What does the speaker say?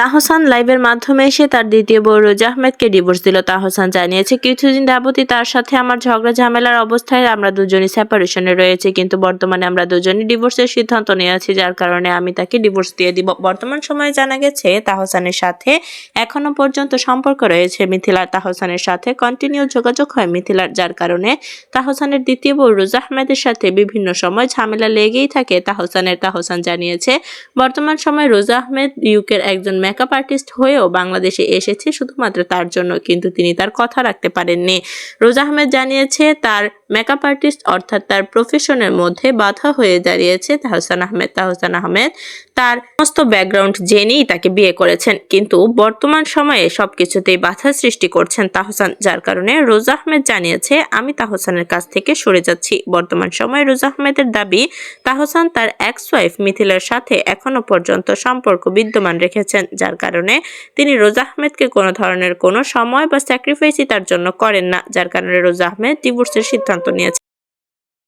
তাহসান লাইভের মাধ্যমে এসে তার দ্বিতীয় বউ রোজা আহমেদকে ডিভোর্স দিল। তাহসান জানিয়েছে, কিছুদিন যাবতই তার সাথে আমার ঝগড়া ঝামেলার অবস্থায় আমরা দুজনই সেপারেশনে রয়েছে, কিন্তু বর্তমানে আমরা দুজনই ডিভোর্সের সিদ্ধান্ত নিয়েছি যার কারণে আমি তাকে ডিভোর্স দিয়ে দিব। বর্তমান সময়ে জানা গেছে, তাহসানের সাথে এখনও পর্যন্ত সম্পর্ক রয়েছে মিথিলার। তাহসানের সাথে কন্টিনিউ যোগাযোগ হয় মিথিলার, যার কারণে তাহসানের দ্বিতীয় বউ রোজা আহমেদের সাথে বিভিন্ন সময় ঝামেলা লেগেই থাকে। তাহসানের, তাহসান জানিয়েছে, বর্তমান সময়ে রোজা আহমেদ ইউকের একজন মেকআপ আর্টিস্ট হয়েও বাংলাদেশে এসেছে শুধুমাত্র তার জন্য, কিন্তু তিনি তার কথা রাখতে পারেননি। রোজা আহমেদ জানিয়েছে, তার মেকআপ আর্টিস্ট অর্থাৎ তার প্রফেশনের মধ্যে বাধা হয়ে দাঁড়িয়েছে তাহসান আহমেদ। তাহসান আহমেদ তার সমস্ত ব্যাকগ্রাউন্ড জেনেই তাকে বিয়ে করেছেন, কিন্তু বর্তমান সময়ে সবকিছুতেই বাধা সৃষ্টি করছেন তাহসান, যার কারণে রোজা আহমেদ জানিয়েছে, আমি তাহসানের কাছ থেকে সরে যাচ্ছি। বর্তমান সময়ে রোজা আহমেদের দাবি, তাহসান তার এক্স ওয়াইফ মিথিলার সাথে এখনও পর্যন্ত সম্পর্ক বিদ্যমান রেখেছেন যার কারণে তিনি রোজা আহমেদকে কোনো ধরনের কোনো সময় বা স্যাক্রিফাইসই তার জন্য করেন না, যার কারণে রোজা আহমেদ ডিভোর্সের সিদ্ধান্ত নিয়েছেন।